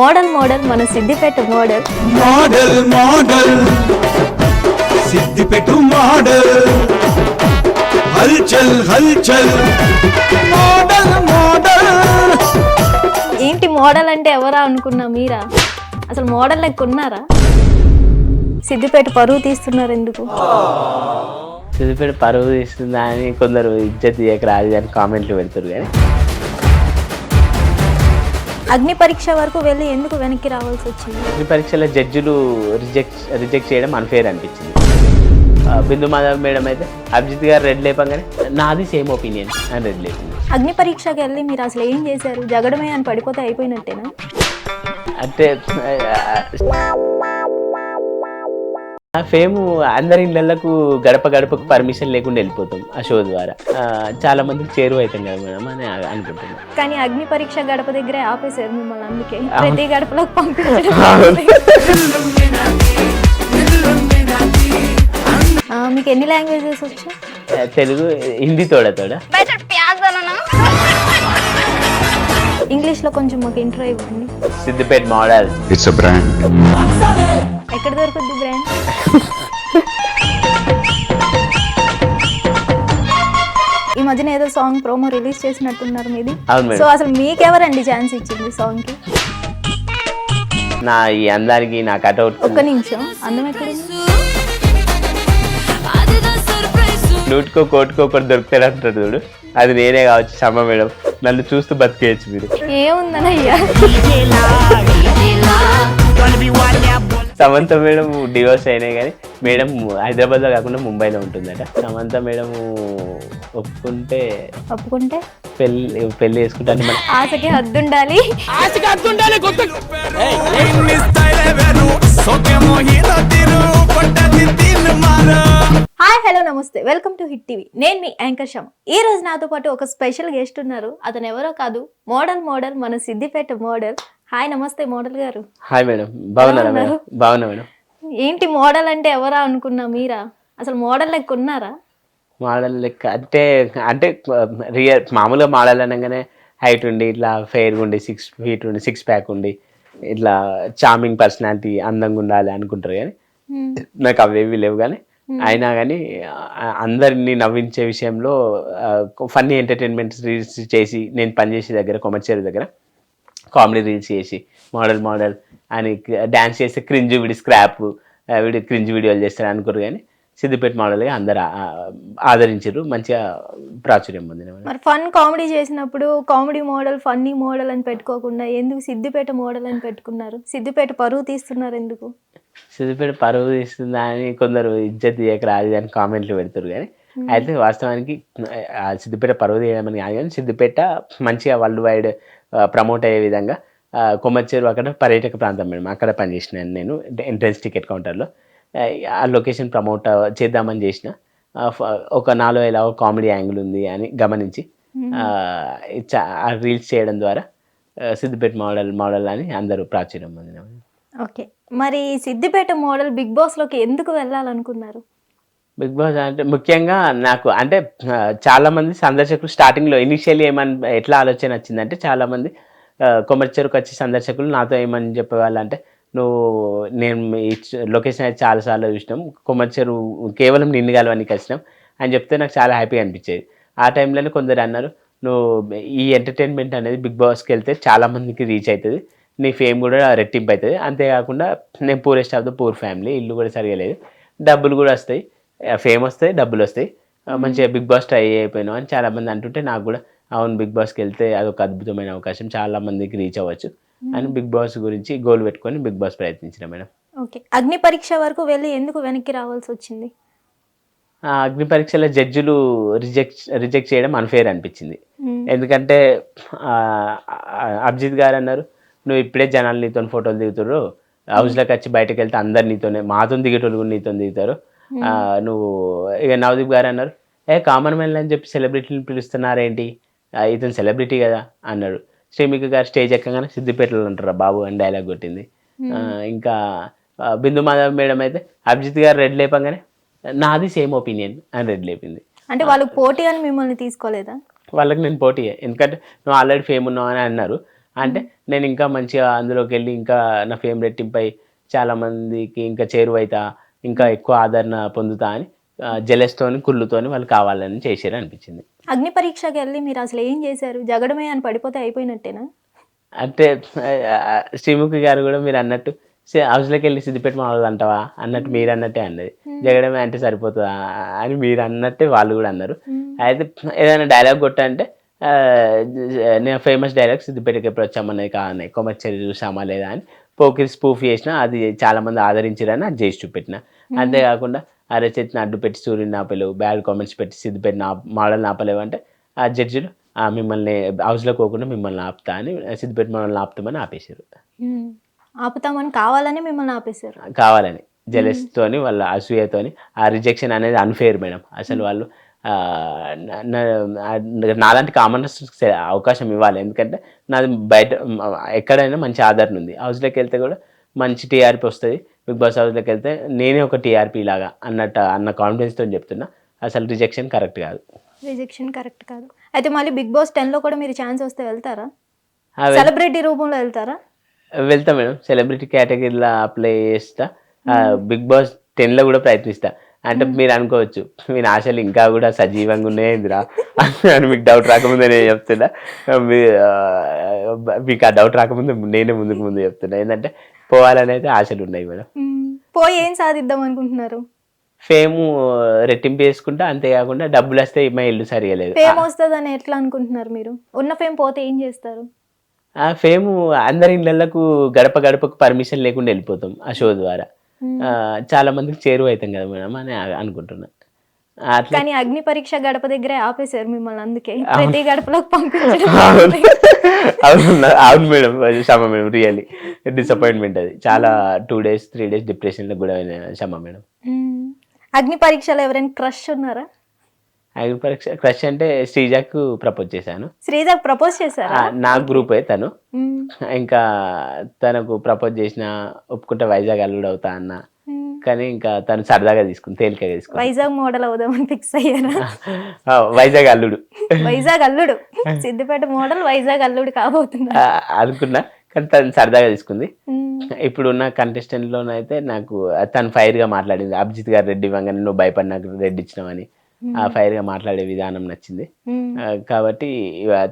Model model మన Siddipet model. Model model Siddipet model. హల్చల్ హల్చల్. Model model. ఏంటి మోడల్ అంటే ఎవరా అనుకున్నా మీరా? అసలు మోడల్ లెక్క ఉన్నారా? సిద్దిపేట పరువు తీస్తున్నారు ఎందుకు? సిద్దిపేట పరువు తీస్తుందా అని కొందరు ఇజ్జత్ తీయక రాదు అని కామెంట్లు పెడతారు కానీ. అగ్ని పరీక్ష వరకు వెళ్ళి ఎందుకు వెనక్కి రావాల్సి వచ్చింది? ఈ పరీక్షలో జడ్జిలు రిజెక్ట్ రిజెక్ట్ చేయడం అన్ఫేర్ అనిపించింది. బిందు మాధవ్ మేడం అయితే అభిజిత్ గారు రెడ్ లేపంగానే నాది సేమ్ ఒపీనియన్ అని రెడ్ లేపింది. అగ్ని పరీక్షకి వెళ్ళి మీరు అసలు ఏం చేశారు? జగడమే అని పడిపోతే అయిపోయినట్టేనా? అంటే ఆ ఫేమ్ అందరి ఇళ్ళకు గడప గడపకు పర్మిషన్ లేకుండా వెళ్ళిపోతాం ఆ షో ద్వారా చాలా మందికి చేరువ అవుతాం కదా మేడం అని అనుకుంటున్నాం. కానీ అగ్ని పరీక్ష గడప దగ్గరే ఆపేశారు మిమ్మల్ని అందుకే. ప్రతి గడపలోకి పంపించడం ఆ, మీకు ఎన్ని లాంగ్వేజెస్ వచ్చు ఆ, తెలుగు హిందీ తోడ తోడ? ఇంగ్లీష్లో కొంచెం మాకు ఇంట్రో ఇవ్వండి. Siddipet model. It's a brand. ఎక్కడ దొరుకుద్ది బ్రాండ్? ఈ మధ్యన ఏదో సాంగ్ ప్రోమో రిలీజ్ చేసినట్టున్నారు మీది. అవును మేడం. సో అసలు మీకెవరండి ఛాన్స్ ఇచ్చింది సాంగ్కి నా ఈ అందానికి నా కటౌట్. ఒక్క నిమిషం. అందం ఎక్కడుంది నూటికో కోటికో ఒకటి దొరుకుతాడు అంటాడు చూడు. అది నేనే కావచ్చు సమ్మ మేడం. నన్ను చూస్తూ బతికేయచ్చు మీరు. ఏముందనయ్యా సమంత మేడం డివోర్స్ అయినాయి కానీ మేడం హైదరాబాద్లో కాకుండా ముంబైలో ఉంటుందట. సమంత మేడం ఒప్పుకుంటే ఒప్పుకుంటే? పెళ్ళి పెళ్ళి చేసుకుంటాను. మన ఆశకి సోకేమో హాయ్ హలో నమస్తే. Welcome to hit TV. నేను మీ యాంకర్ శమ ఈ రోజు నాతో పాటు ఒక స్పెషల్ గెస్ట్ ఉన్నారు. అతను ఎవరో కాదు మోడల్ మోడల్ మన సిద్దిపేట మోడల్. హాయ్ నమస్తే మోడల్ గారు. Hi madam. బాగున్నారా మేడం? బాగున్నా మేడం. ఏంటి మోడల్ అంటే ఎవరా అనుకున్నా మీరా? అసలు మోడల్ లెక్క ఉన్నారా? మోడల్ లెక్క అంటే అంటే రియల్ మామూలుగా మోడల్ అనగానే హైట్ ఉండి ఇట్లా ఫెయిర్గా ఉండి సిక్స్ ఫీట్ ఉండి సిక్స్ ప్యాక్ ఉండి ఇట్లా చార్మింగ్ పర్సనాలిటీ అందంగా ఉండాలి అనుకుంటారు కానీ. నాకు అవేవి లేవు కానీ అయినా కానీ అందరినీ నవ్వించే విషయంలో ఫన్నీ ఎంటర్టైన్మెంట్ రీల్స్ చేసి నేను పనిచేసే దగ్గర కొమర్చేరు దగ్గర కామెడీ రీల్స్ చేసి మోడల్ మోడల్ అని డ్యాన్స్ చేస్తే క్రింజ్ వీడి స్క్రాప్ వీడి క్రింజ్ వీడియోలు చేస్తారు అనుకోరు కానీ సిద్దిపేట మోడల్గా అందరు ఆదరించారు మంచిగా ప్రాచుర్యం పొందిన మరి ఫన్ కామెడీ చేసినప్పుడు కామెడీ మోడల్ ఫన్నీ మోడల్ అని పెట్టుకోకుండా ఎందుకు సిద్దిపేట మోడల్ అని పెట్టుకున్నారు? సిద్దిపేట పరువు తీస్తున్నారు ఎందుకు? సిద్దిపేట పరువు తీస్తుందా అని కొందరు ఇజ్జత్ తీయక రాదు అని కామెంట్లు పెడతారు కానీ అయితే వాస్తవానికి సిద్దిపేట పరువు తీయడం కాదు కానీ సిద్దిపేట మంచిగా వరల్డ్ వైడ్ ప్రమోట్ అయ్యే విధంగా కొమ్మచ్చేరు అక్కడ పర్యాటక ప్రాంతం మేడం. అక్కడ పనిచేసినాను నేను ఎంట్రన్స్ టికెట్ కౌంటర్లో. ఆ, లొకేషన్ ప్రమోట్ చేద్దామని చేసిన. ఒక నాలో ఎలా కామెడీ యాంగిల్ ఉంది అని గమనించి ఆ, రీల్స్ చేయడం ద్వారా సిద్దిపేట మోడల్ మోడల్ అని అందరూ ప్రాచుర్యం పొందిన. ఓకే. మరి సిద్దిపేట మోడల్ బిగ్ బాస్లోకి ఎందుకు వెళ్ళాలనుకున్నారు? బిగ్ బాస్ అంటే ముఖ్యంగా నాకు అంటే ఆ, చాలా మంది సందర్శకులు స్టార్టింగ్లో ఇనిషియల్లీ ఏమని ఎట్లా ఆలోచన వచ్చిందంటే చాలా మంది ఆ, కొమర్చెరుకు వచ్చే సందర్శకులు నాతో ఏమని చెప్పేవాళ్ళు అంటే నువ్వు నేను లొకేషన్ అయితే చాలాసార్లు చూసినాం. కొమర్చెరు కేవలం నిన్ను కలవడానికి వచ్చినాం అని చెప్తే నాకు చాలా హ్యాపీగా అనిపించేది. ఆ టైంలోనే కొందరు అన్నారు నువ్వు ఈ ఎంటర్టైన్మెంట్ అనేది బిగ్ బాస్కి వెళ్తే చాలా మందికి రీచ్ అవుతుంది. నీ ఫేమ్ కూడా రెట్టింపు అవుతుంది. అంతేకాకుండా నేను purest of the poor family ఇల్లు కూడా సరిగా లేదు. డబ్బులు కూడా వస్తాయి. ఫేమ్ వస్తాయి డబ్బులు వస్తాయి. మంచిగా బిగ్ బాస్ ట్రై అయిపోయినావు అని చాలా మంది అంటుంటే నాకు కూడా అవును బిగ్ బాస్కి వెళ్తే అదొక అద్భుతమైన అవకాశం. చాలా మందికి రీచ్ అవ్వచ్చు. అని బిగ్ బాస్ గురించి గోల్ పెట్టుకొని బిగ్ బాస్ ప్రయత్నించిన మేడం. ఓకే. అగ్ని పరీక్ష వరకు వెళ్ళి ఎందుకు వెనక్కి రావాల్సి వచ్చింది? ఆ అగ్ని పరీక్షల జడ్జిలు రిజెక్ట్ రిజెక్ట్ చేయడం అన్ఫేర్ అనిపించింది. ఎందుకంటే అభిజిత్ గారు అన్నారు నువ్వు ఇప్పుడే జనాలు నీతో ఫోటోలు దిగుతారు హౌస్లోకి వచ్చి బయటకు వెళ్తే అందరు నీతోనే మాతో దిగేటోళ్ళు కూడా నీతో దిగుతారు. ఆ, నువ్వు ఇక నవదీప్ గారు అన్నారు ఏ కామన్ మ్యాన్ అని చెప్పి సెలబ్రిటీని పిలుస్తున్నారేంటి? ఇతను సెలబ్రిటీ కదా అన్నాడు. శ్రీమిక గారు స్టేజ్ ఎక్కగానే సిద్దిపేటలో ఉంటారా బాబు అని డైలాగ్ కొట్టింది. ఆ, ఇంకా బిందు మాధవ్ మేడం అయితే అభిజిత్ గారు రెడ్ లేపంగానే నాది సేమ్ ఒపీనియన్ అని రెడ్ లేపింది. అంటే వాళ్ళు పోటీ అని మిమ్మల్ని తీసుకోలేదా? వాళ్ళకి నేను పోటీ ఎందుకంటే నువ్వు ఆల్రెడీ ఫేమ్ ఉన్నావు అని అన్నారు. అంటే నేను ఇంకా మంచిగా అందులోకి వెళ్ళి ఇంకా నా ఫేమ్ రెట్టింపై చాలా మందికి ఇంకా చేరువైతా ఇంకా ఎక్కువ ఆదరణ పొందుతా అని జలస్తోని కుళ్ళుతోని వాళ్ళు కావాలని చేసారు అనిపించింది అగ్ని పరీక్షకి వెళ్ళి మీరు అసలు ఏం చేశారు? జగడమే అని పడిపోతే అయిపోయినట్టేనా? అంటే శ్రీముఖి గారు కూడా మీరు అన్నట్టు "సే- హౌస్లోకి వెళ్ళి సిద్దిపేట మామూలు అంటావా? అన్నట్టు మీరు అన్నట్టే అన్నది. జగడమే అంటే సరిపోతుందా? అని మీరు అన్నట్టే వాళ్ళు కూడా అన్నారు. అయితే ఏదైనా డైలాగ్ కొట్టంటే నేను ఫేమస్ డైలాగ్ సిద్దిపేటకి ఎప్పుడు వచ్చామన్నది కాదన్నాయి కొమర్చరి చూసామా లేదా? అని పోకిరి స్పూఫ్ చేసిన అది చాలా మంది ఆదరించారని అది చేసి చూపెట్టిన. అంతేకాకుండా అరే చెట్టిన అడ్డు పెట్టి సూర్యుని ఆపలేవు బ్యాడ్ కామెంట్స్ పెట్టి సిద్దిపేట నా మోడల్ ఆపలేవు అంటే ఆ జడ్జిలు మిమ్మల్ని హౌస్లో పోకుండా మిమ్మల్ని ఆపుతా అని సిద్దిపేట మనల్ని ఆపుతామని ఆపేశారు. ఆపుతామని కావాలని మిమ్మల్ని ఆపేశారు. కావాలని జెలస్తోని వాళ్ళ అసూయతోని ఆ రిజెక్షన్ అనేది అన్ఫేర్ మేడం అసలు వాళ్ళు నాలాంటి కామనర్స్ అవకాశం ఇవ్వాలి. ఎందుకంటే నాది బయట ఎక్కడైనా మంచి ఆదరణ ఉంది. హౌస్లోకి వెళ్తే కూడా మంచి టీఆర్పీ వస్తుంది. బిగ్ బాస్ హౌస్లోకి వెళ్తే నేనే ఒక టీఆర్పీ లాగా అన్నట్టు అన్న కాన్ఫిడెన్స్తో చెప్తున్నా. అసలు రిజెక్షన్ కరెక్ట్ కాదు. రిజెక్షన్ కరెక్ట్ కాదు. అయితే మళ్ళీ బిగ్ బాస్ టెన్లో కూడా మీరు ఛాన్స్ వస్తే వెళ్తారా? సెలబ్రిటీ రూపంలో వెళ్తారా? వెళ్తా మేడం. సెలబ్రిటీ కేటగిరీలో అప్లై చేస్తా. బిగ్ బాస్ టెన్లో కూడా ప్రయత్నిస్తా. అంటే మీరు అనుకోవచ్చు మీ ఆశలు ఇంకా కూడా సజీవంగా ఉన్నాయిందిరా. అని మీకు డౌట్ రాకముందే నేను చెప్తున్నా. మీకు ఆ డౌట్ రాకముందే నేనే ముందుకు ముందు చెప్తున్నా. ఏంటంటే పోవాలని అయితే ఆశలు ఉన్నాయి మేడం. పోయి ఏం సాధిద్దాం అనుకుంటున్నారు? ఫేమ్ రెట్టింపు చేసుకుంటా అంతేకాకుండా డబ్బులు వస్తే మా ఇల్లు సరిగా లేదు ఫేమ్ వస్తుందని ఎట్లా అనుకుంటున్నారు మీరు? ఉన్న ఫేమ్ పోతే ఏం చేస్తారు? ఆ ఫేమ్ అందరి ఇళ్ళకు గడప గడపకు పర్మిషన్ లేకుండా వెళ్ళిపోతాం ఆ షో ద్వారా చాలా మందికి చేరువ అవుతాం కదా మేడం అని అనుకుంటున్నా. అట్లా కానీ అగ్ని పరీక్ష గడప దగ్గరే ఆపేశారు మిమ్మల్ని అందుకే. ప్రతి గడపలోకి అవును. పంపించడం అవును అవును మేడం. క్షమ మేడం రియల్లీ డిసప్పాయింట్మెంట్ అది. చాలా టూ డేస్ త్రీ డేస్ డిప్రెషన్లో కూడా అయిన క్షమ మేడం. అగ్ని పరీక్షలో ఎవరైనా క్రష్ ఉన్నారా? అగ్ని పరీక్ష క్రష్ అంటే శ్రీజాకు ప్రపోజ్ చేశాను. శ్రీజాక్ ప్రపోజ్ చేశారా? నా గ్రూపే తను. ఇంకా తనకు ప్రపోజ్ చేసిన ఒప్పుకుంటే వైజాగ్ అల్లుడు అవుతా అన్న. కానీ ఇంకా తను సరదాగా తీసుకుంది తేలికగా తీసుకుంది. వైజాగ్ మోడల్ అవుదామని ఫిక్స్ అయ్యారా? వైజాగ్ అల్లుడు. వైజాగ్ అల్లుడు. సిద్దిపేట మోడల్ వైజాగ్ అల్లుడు కాబోతున్నా ఆ, అనుకున్నా కానీ తను సరదాగా తీసుకుంది. ఉమ్. ఇప్పుడున్న contestant లోనైతే నాకు తను ఫైర్గా మాట్లాడింది. అభిజిత్ గారు రెడ్డి ఇవ్వగానే నువ్వు భయపడి నాకు రెడ్డి ఇచ్చినావని. ఆ ఫైర్గా మాట్లాడే విధానం నచ్చింది. కాబట్టి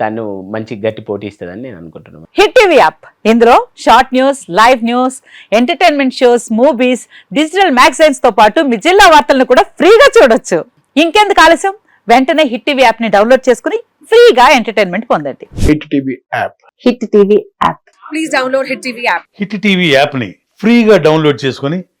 తను మంచి గట్టి పోటీ ఇస్తుందని నేను అనుకుంటున్నాను హిట్ టీవీ యాప్. ఇందులో short news live news entertainment shows movies digital మ్యాగజైన్స్తో పాటు మీ జిల్లా వార్తలను కూడా ఫ్రీగా చూడొచ్చు. ఇంకెందుకు ఆలస్యం? వెంటనే హిట్ టీవీ యాప్ని డౌన్లోడ్ చేసుకుని ఫ్రీగా ఎంటర్టైన్మెంట్ పొందండి. Hit TV app. Hit TV app. Hit TV యాప్ని ఫ్రీగా డౌన్లోడ్ చేసుకొని